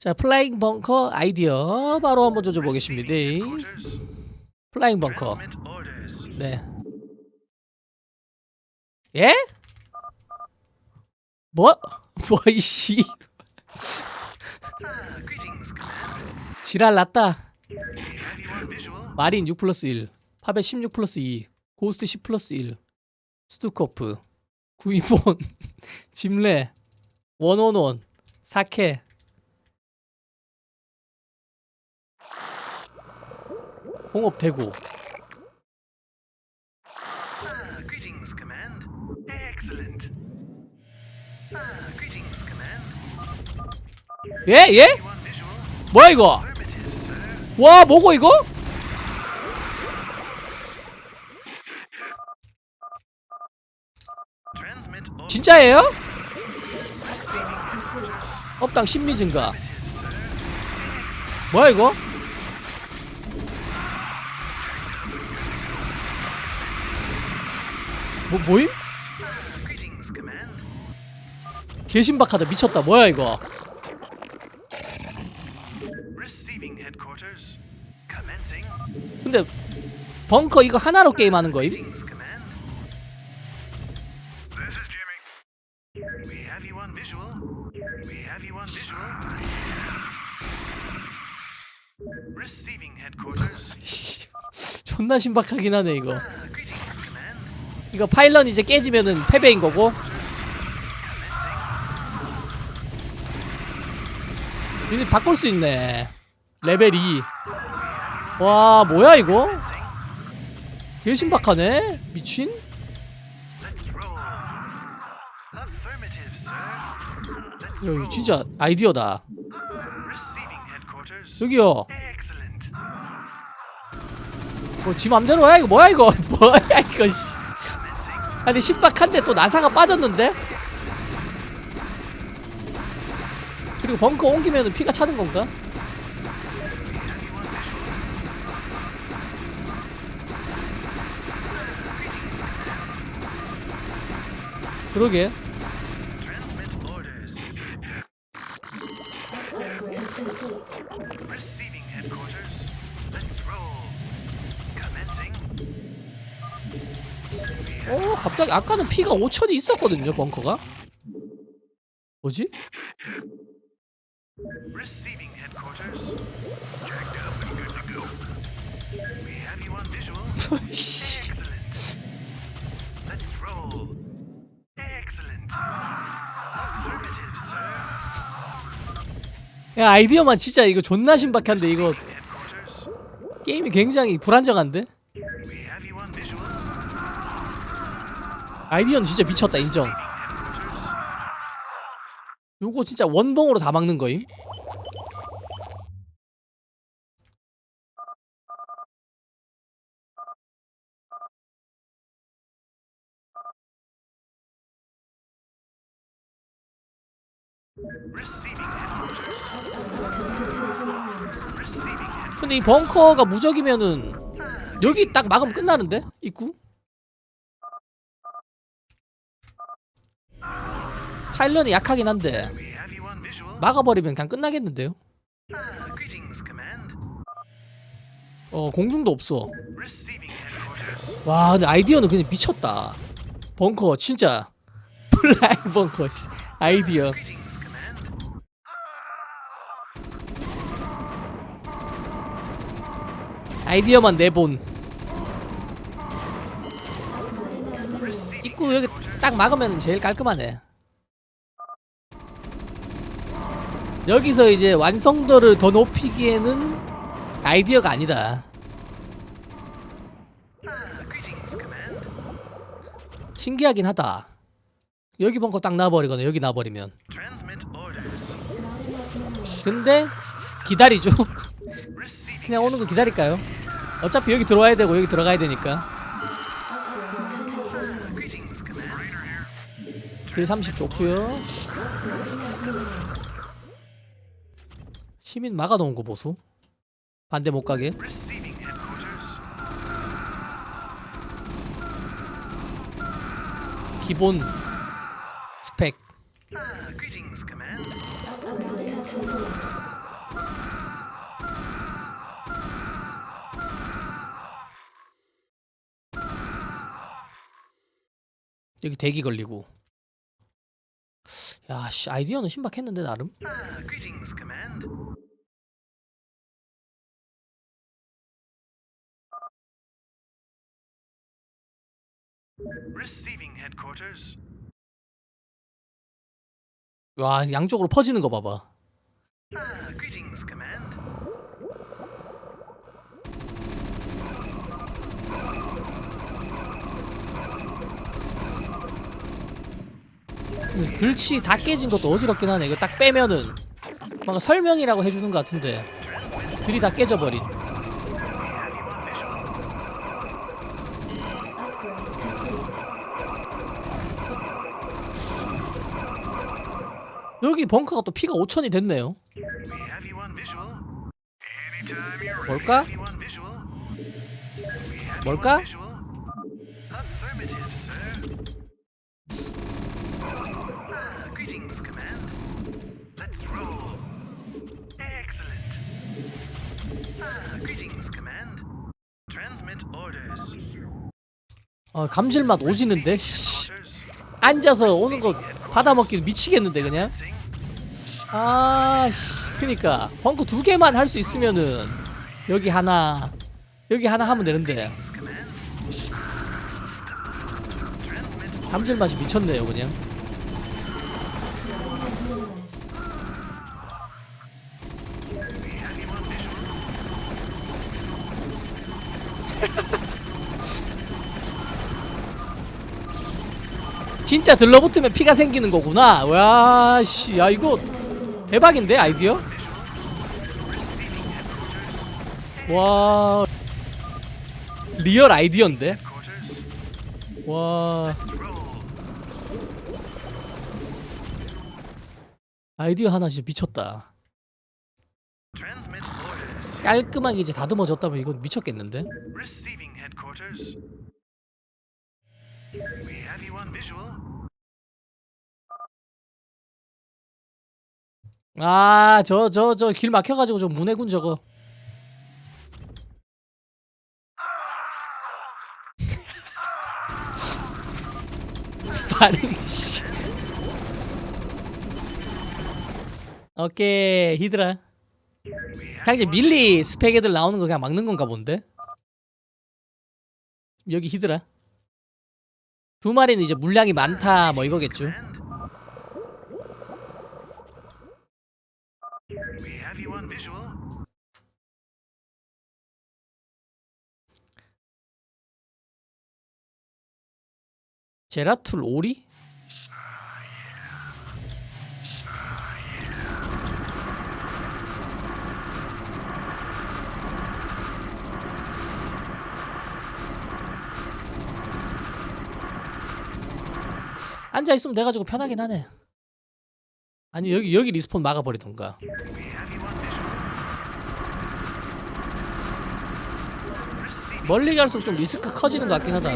자, 플라잉 벙커 아이디어 바로 한번 조져 보겠습니다. 플라잉 벙커. 네. 예? 뭐? 뭐 이씨. 지랄 났다. 마린 6 플러스 1, 파벳 16 플러스 2, 고스트 10 플러스 1, 스투코프, 구이본, 짐레, 원원원, 사케. 공업. Ah. Ah, Command. 예? 예? 뭐야 이거? 와 뭐고 이거? 진짜예요? 업당 심리 증가. 뭐야 이거? 뭐 뭐임? 개신박하다 미쳤다 뭐야 이거? 근데 벙커 이거 하나로 게임하는 거임? 존나 신박하긴 하네 이거. Ah. 이거 파일럿 이제 깨지면은 패배인 거고. 이제 바꿀 수 있네. 레벨 2. 와 뭐야 이거? 개 신박하네. 미친? 야, roll. 진짜 아이디어다. 여기요. 뭐지 맘대로 해 이거 뭐야 이거? 뭐야 이거? 씨. 아니 신박한데 또 나사가 빠졌는데? 그리고 벙커 옮기면 피가 차는 건가? 그러게 어 갑자기 아까는 피가 5천이 있었거든요 벙커가 뭐지? 야 아이디어만 진짜 이거 존나 신박한데 이거. 게임이 굉장히 불안정한데? We have you on visual. 아이디어는 진짜 미쳤다 인정. 요거 진짜 원봉으로 다 막는 거임? 근데 이 벙커가 무적이면은 여기 딱 막으면 끝나는데? 입구? 파일런이 약하긴 한데. 막아버리면 그냥 끝나겠는데요? 어 공중도 없어. 와 근데 아이디어는 그냥 미쳤다 벙커 진짜 플라잉 벙커 씨. 아이디어. 아이디어만 내본 입구 여기 딱 막으면 제일 깔끔하네 여기서 이제 완성도를 더 높이기에는 아이디어가 아니다. 신기하긴 하다 여기 벙커 딱 놔버리거나 여기 놔버리면. 근데 기다리죠. 그냥 오는 거 기다릴까요? 어차피 여기 들어와야 되고 여기 들어가야 되니까. 길 30 좋고요 시민 막아놓은 거 보소 반대 못 가게. 기본 스펙. 여기 대기 걸리고. 야, 씨, 아이디어는 신박했는데 나름. Receiving headquarters. 와, 양쪽으로 퍼지는 거 봐봐. Ah, greetings, Command. 글씨 다 깨진 것도 어지럽긴 하네. 이거 딱 빼면은 뭔가 설명이라고 해주는 것 같은데 글이 다 깨져버린. 여기 벙커가 또 피가 5천이 됐네요. 뭘까? 뭘까? Ah. Ah. 어, 감질맛 오지는데. 씨. 앉아서 오는 거 받아먹기 미치겠는데 그냥. 아씨, 그니까 벙커 두 개만 할 수 있으면은 여기 하나, 여기 하나 하면 되는데 감질 맛이 미쳤네요 그냥. 진짜 들러붙으면 피가 생기는 거구나. 와, 씨, 야 이거 대박인데 아이디어? 와, 리얼 아이디어인데? 와. 아이디어 하나 진짜 미쳤다. 깔끔하게 이제 다듬어졌다면 이건 미쳤겠는데? We have you on visual. 아, 저 저 저 길 막혀 가지고 저 문해군 저거. 반응 씨. 오케이 히드라. 그냥 이제 밀리 스펙 애들 나오는 거 그냥 막는 건가 본데? 여기 히드라. 두 마리는 이제 물량이 많다 뭐 이거겠죠. 제라툴 오리? 앉아 있으면 돼 가지고 편하긴 하네. 아니 여기 여기 리스폰 막아 버리던가. Visual. Receiving 멀리 갈수록 좀 리스크 커지는 것 같긴 하다.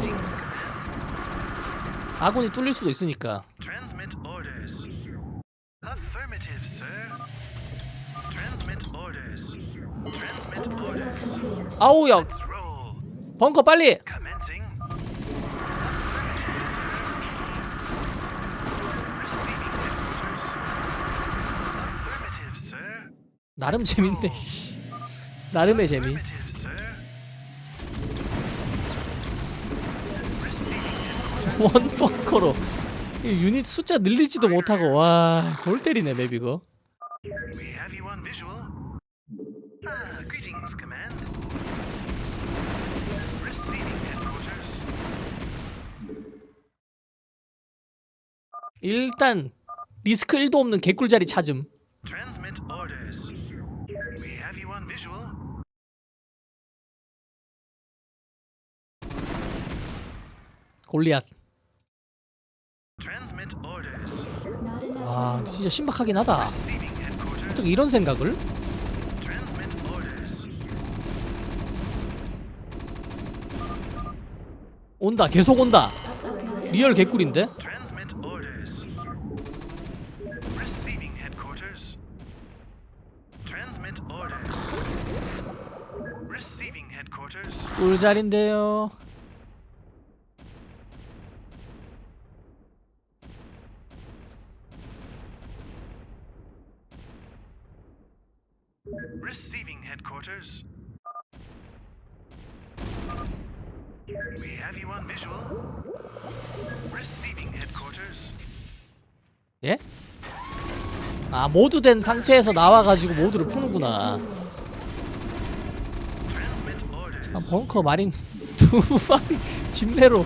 아군이 뚫릴 수도 있으니까. transmit orders. Affirmative, sir. Transmit orders. Transmit orders. 아우야 Let's roll. 벙커 빨리. 나름 재밌네. 씨. 나름의 재미. Affirmative, sir. Receiving headquarters. 원 벙커로 이 유닛 숫자 늘리지도 못하고 와 골 때리네 맵 이거. Ah. 일단 리스크 1도 없는 개꿀 자리 찾음. Transmit orders. We have you on visual. 골리앗. 와 진짜 신박하긴 하다. 어떻게 이런 생각을? 온다 계속 온다. 리얼 개꿀인데? 꿀자리인데요. Receiving headquarters. We visual. Receiving headquarters. 예? 아 모두 된 상태에서 나와가지고 모두를 푸는구나. Transmit orders. 아, 벙커 마린 두 마리 집내로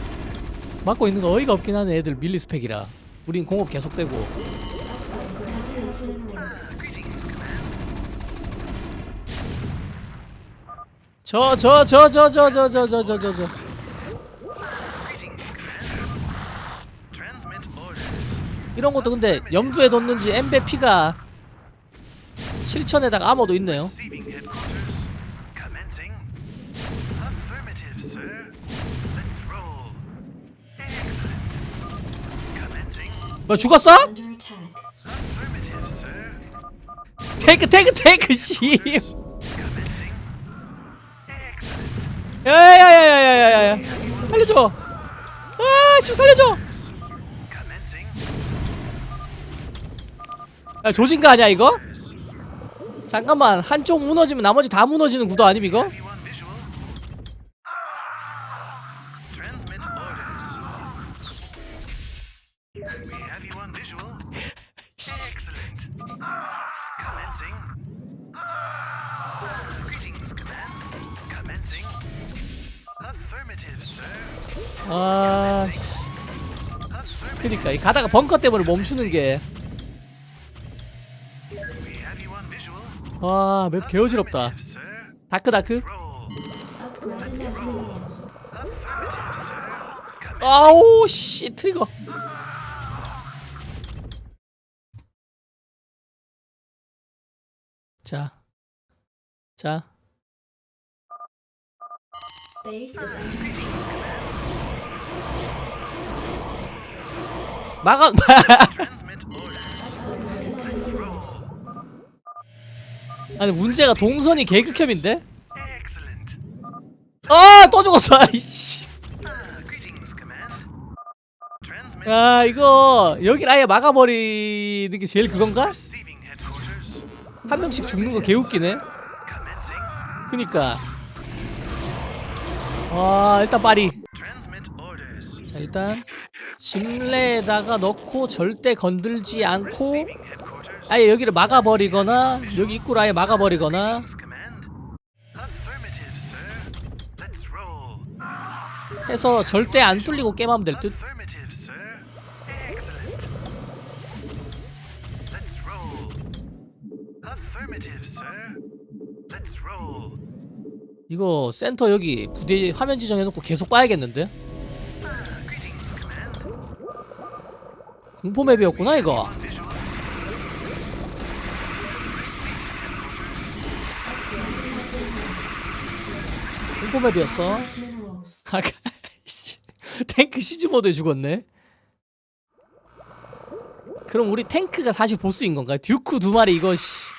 막고 있는 거 어이가 없긴 하네 애들 밀리 스펙이라. 우린 공업 계속되고. Greetings, command. 저 저 저 저 저 저 저 저 저 저 저. Greetings, command. Transmit orders. 이런 것도 근데 염두에 뒀는지 엠베 피가 실천에다가 암호도 있네요. 뭐 죽었어? 테이크 테이크 테이크 씨. 야야야야야야야. 살려줘. 아씨 살려줘. 야 조진 거 아니야 이거? 잠깐만 한쪽 무너지면 나머지 다 무너지는 구도 아님 이거? 아. 그니까 이 가다가 벙커 때문에 멈추는 게 와, 맵 개어지럽다. 다크 다크. 아우 씨 트리거. 자, 자. 막아. Transmit orders. Upgrading influence. 아니 문제가 동선이 개극혐인데? 아또 죽었어. 아이씨. Ah, 야 이거 여길 아예 막아버리는 게 제일 그건가? 한 명씩 죽는 거 개웃기네. 그니까. 와 일단 파리. 자 일단 sim레에다가 넣고 절대 건들지 않고. 아예 여기를 막아버리거나 여기 입구를 아예 막아버리거나. 해서 절대 안 뚫리고 게임하면 될 듯. 이거 센터 여기 부대 화면 지정해놓고 계속 봐야겠는데? Ah, greetings, command. 공포 맵이었구나 이거. On visual. 공포 맵이었어. Minerals. 아까 씨, 탱크 시즈 모드에 죽었네. 그럼 우리 탱크가 사실 보스인 건가요? 듀크 두 마리 이거 씨.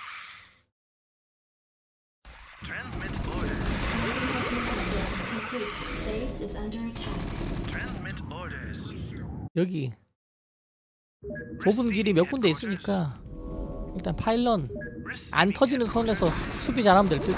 여기 좁은 길이 몇 군데 있으니까 일단 파일런 안 터지는 선에서 수비 잘하면 될 듯.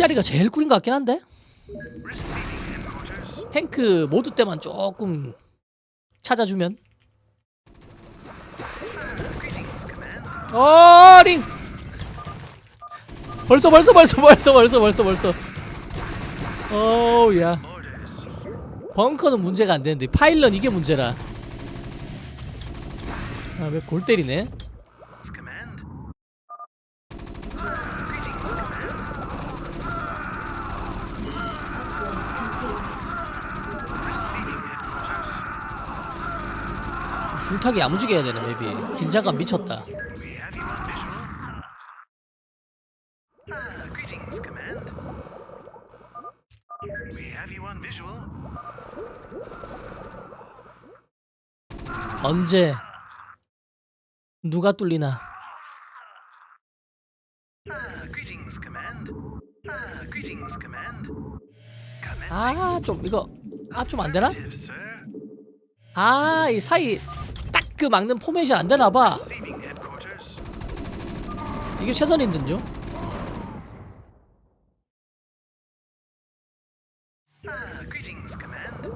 On visual. 이 자리가 제일 꿀인 것 같긴 한데. 탱크 모드 때만 조금 찾아주면. 어링 벌써 벌써 벌써 벌써 벌써 벌써 벌써 어우야. 벙커는 문제가 안 되는데 파일런 이게 문제라 아왜 골 때리네 굴타기 야무지게 해야 되는 맵이 긴장감 미쳤다. 언제 누가 뚫리나? 아좀 아, 이거 아 좀 안되나? 아 이 사이 딱그 막는 포메이션 안 되나 봐. 이게 최선인 Ah, command.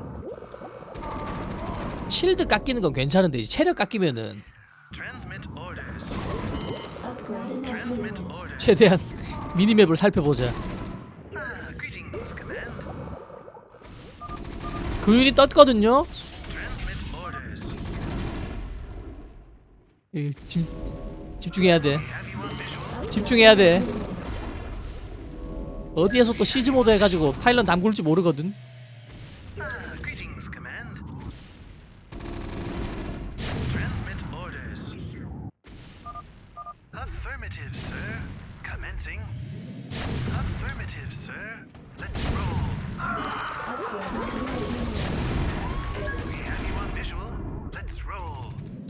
실드 깎이는 건 괜찮은데 이제 체력 깎이면은. 최대한 미니맵을 살펴보자 Ah. 그 유닛 떴거든요 Transmit orders. 이 집, 집중해야 돼? 집중해야 돼. 어디에서 또 시즈 모드 해가지고 파일럿 남굴지 모르거든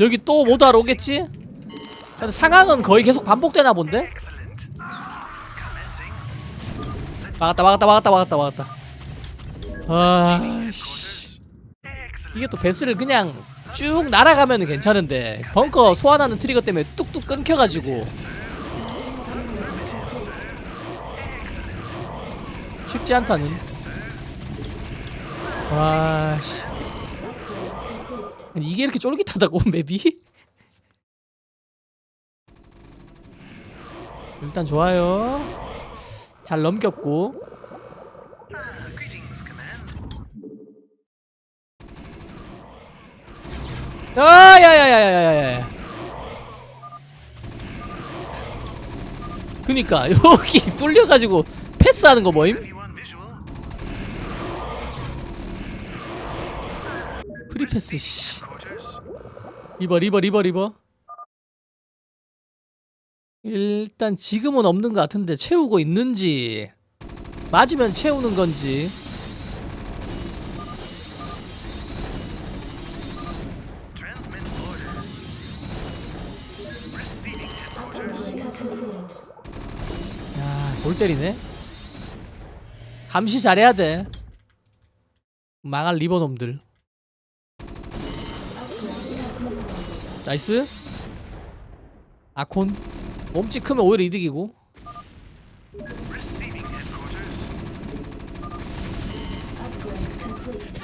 여기 또 모드하러 오겠지? 상황은 거의 계속 반복되나 본데? 막았다 막았다 막았다 막았다 막았다 아씨. 이게 또 베스를 그냥 쭉 날아가면 괜찮은데 벙커 소환하는 트리거 때문에 뚝뚝 끊겨가지고 쉽지 않다는 와씨 아니, 이게 이렇게 쫄깃하다고 맵이? 일단 좋아요 잘 넘겼고. 아야야야야야야 그니까 여기 뚫려가지고 패스하는 거 뭐임? 프리패스 씨. 리버 리버 리버 리버 일단 지금은 없는 것 같은데 채우고 있는지 맞으면 채우는 건지. 야골 때리네 감시 잘해야 돼 망할 리버 놈들 나이스 아콘 몸집 크면 오히려 이득이고.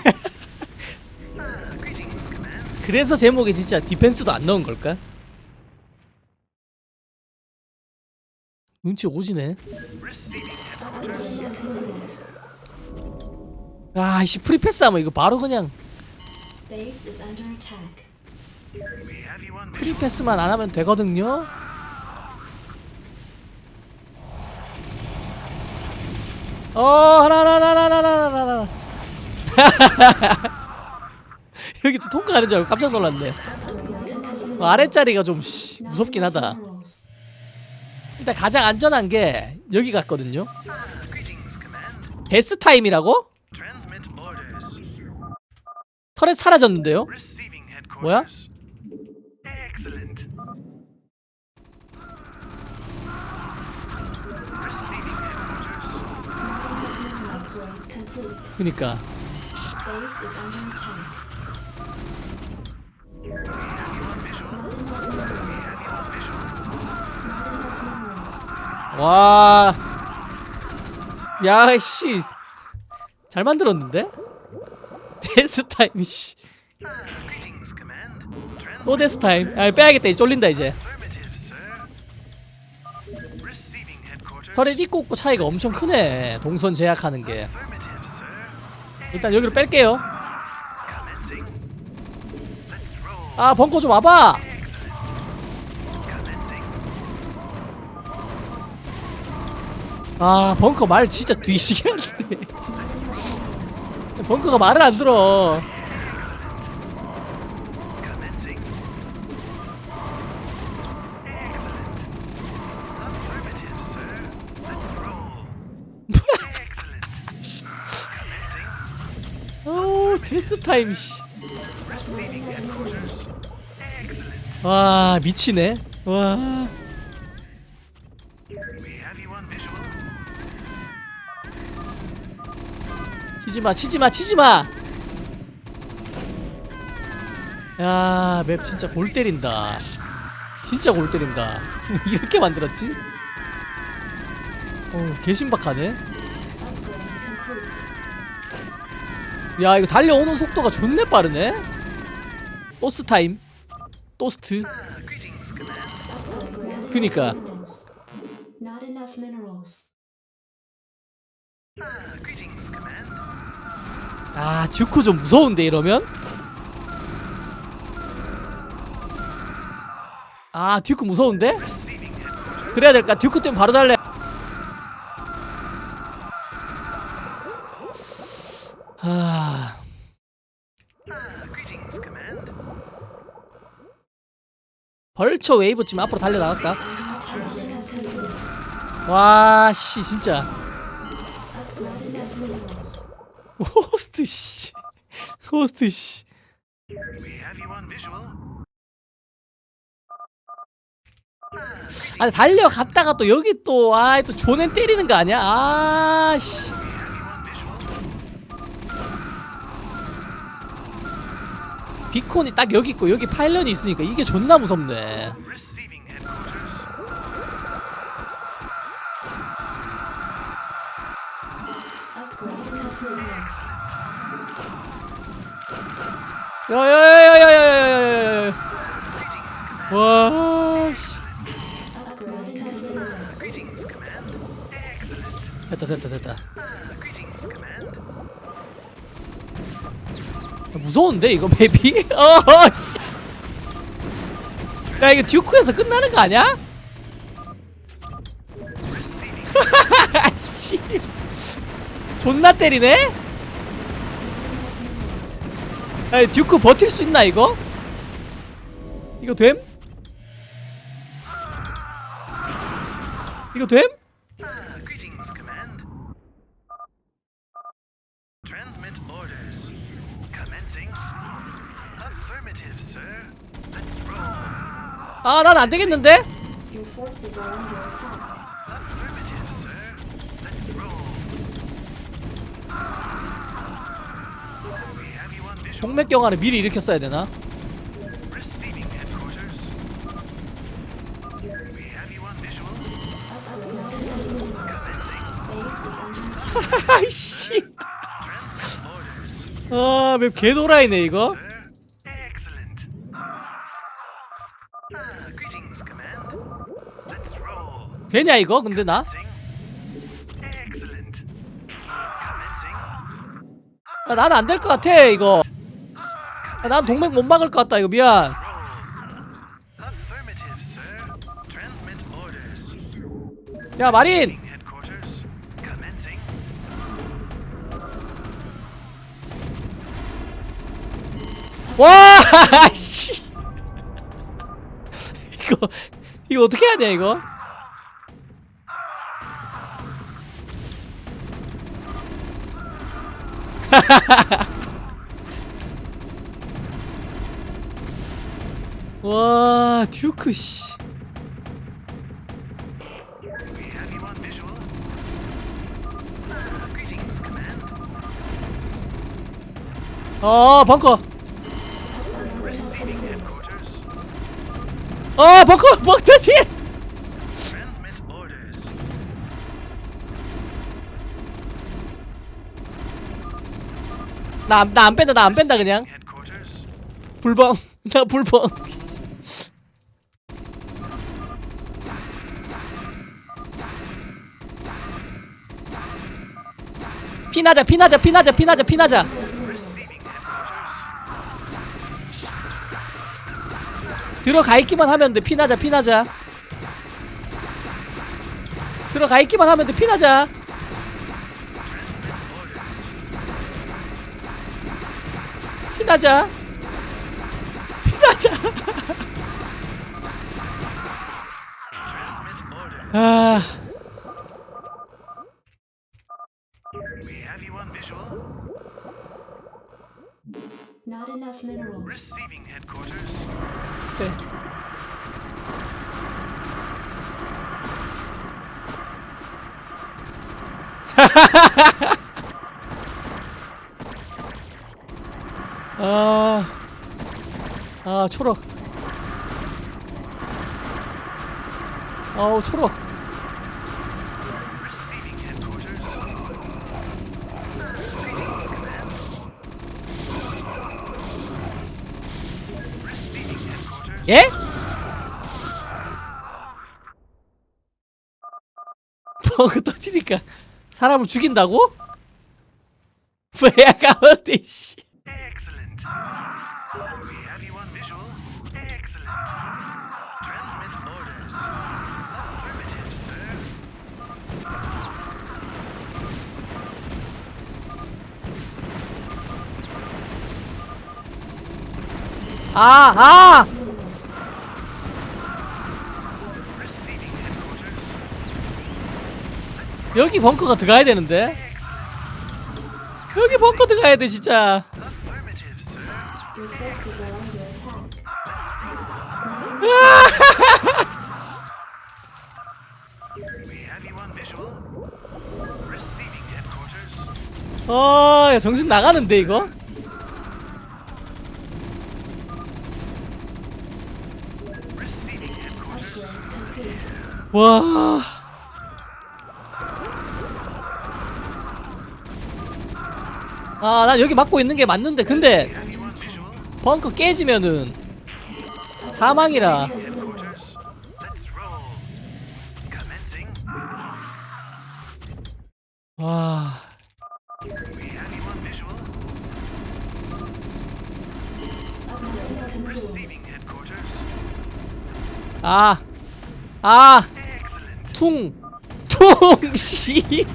Ah. 그래서 제목이 진짜 디펜스도 안 넣은 걸까? 눈치 오지네. 아씨 프리패스 하면 이거 바로 그냥 프리패스만 안 하면 되거든요 어 하나 하나 하나 하나 하나 하나 여기 또 통과하는 줄 알고 깜짝 놀랐네. 어, 아랫자리가 좀 씨, 무섭긴 하다. 일단 가장 안전한 게 여기 같거든요. 데스 타임이라고? 터렛 사라졌는데요? 뭐야? Excellent. Receiving headquarters. Upgrade complete. 그니까 Base is under attack. Not enough minerals. Not enough minerals. 와 야 씨 잘 만들었는데? 데스 타임 씨 Transmit 데스 타임 아 빼야겠다 이 쫄린다 이제. 터렛 있고 없고 차이가 엄청 크네 동선 제약하는 게. 일단 여기로 뺄게요. 아 벙커 좀 와봐. 아 벙커 말 진짜 뒤지게 하는데 벙커가 말을 안 들어 데스 타임 씨. 와 미치네 와. 치지마 치지마 치지마 야 맵 진짜 골 때린다 진짜 골 때린다 이렇게 만들었지? 어 개신박하네 Upgrade complete. 야 이거 달려오는 속도가 존내 빠르네 토스 타임 Ah. Upgrade. 그니까. Ah. 아 듀크 좀 무서운데 이러면? 아 듀크 무서운데? 그래야 될까? 듀크 때문에 바로 달래 벌처 웨이브 쯤 앞으로 달려나갈까? Minerals. 와씨 진짜. 호스트 씨 호스트 씨. Ah. 아니 달려갔다가 또 여기 또 아 또 존엔 때리는 거 아니야? 아 씨 We have you on visual. 비콘이 딱 여기 있고 여기 파일런이 있으니까 이게 존나 무섭네 Command. Excellent. 됐다 됐다 됐다 Ah, greetings, Command. 무서운데 이거 맵이? 어씨 야 이거 듀크에서 끝나는 거 아니야? 씨 존나 때리네? 야 듀크 버틸 수 있나 이거? 이거 됨? 이거 됨? 아, 난 안 되겠는데? 동맥 경화를 미리 일으켰어야 되나? 아이씨. 아, 맵 개도라이네 이거. 되냐 이거 근데 나? 아, 나는 안 될 것 같아 이거 아, 난 동맥 못 막을 것 같다 이거 미안. 야 마린. 와 씨. 이거 이거 어떻게 하냐 이거 와 듀크 씨 아, 벙커. 아, 벙커, 벙터지. 나나안 뺀다 나 안 뺀다 그냥. 불벙 나 불벙 피나자 피나자 피나자 피나자 피나자. 들어가 있기만 하면 돼 피나자 피나자 들어가 있기만 하면 돼 피나자 피나자 피나자. 아 아, 아 초록. 아우 초록. 예? 버그 터지니까 사람을 죽인다고? 왜야 가운데 씨. 아, 아! 여기 벙커가 들어가야 되는데. 여기 벙커 들어가야 돼 진짜. 어, 야, 정신 나가는데 이거. 와. 아, 난 여기 막고 있는 게 맞는데 근데. 벙커 깨지면은 사망이라. 와. 아. 아. 퉁. 퉁 씨.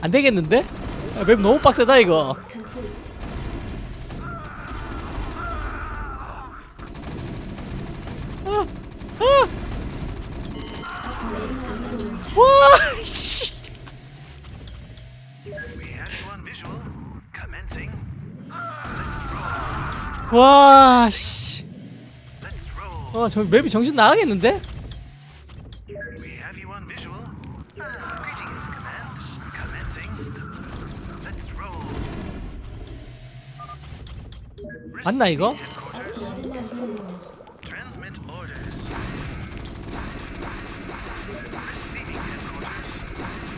안 되겠는데? 아, 맵 너무 빡세다 이거. 아. 아. 와, 씨. 와, 어, 저 맵이 정신 나가겠는데? Ah. 맞나 이거?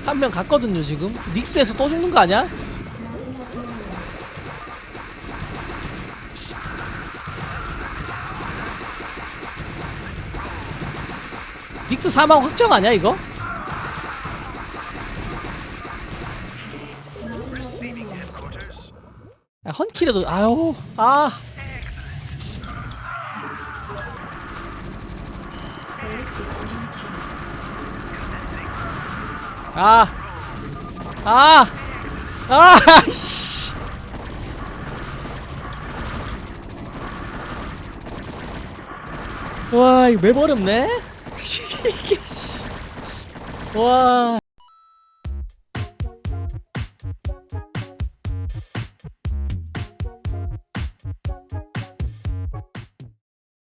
한 명 갔거든요 지금. 닉스에서 또 죽는 거 아니야? 닉스 사망 확정 아니야 이거? 야, 헌킬에도 아유 아. 아, 아, 아, 씨. 와, 이거 맵 어렵네? 이게, 씨. 와.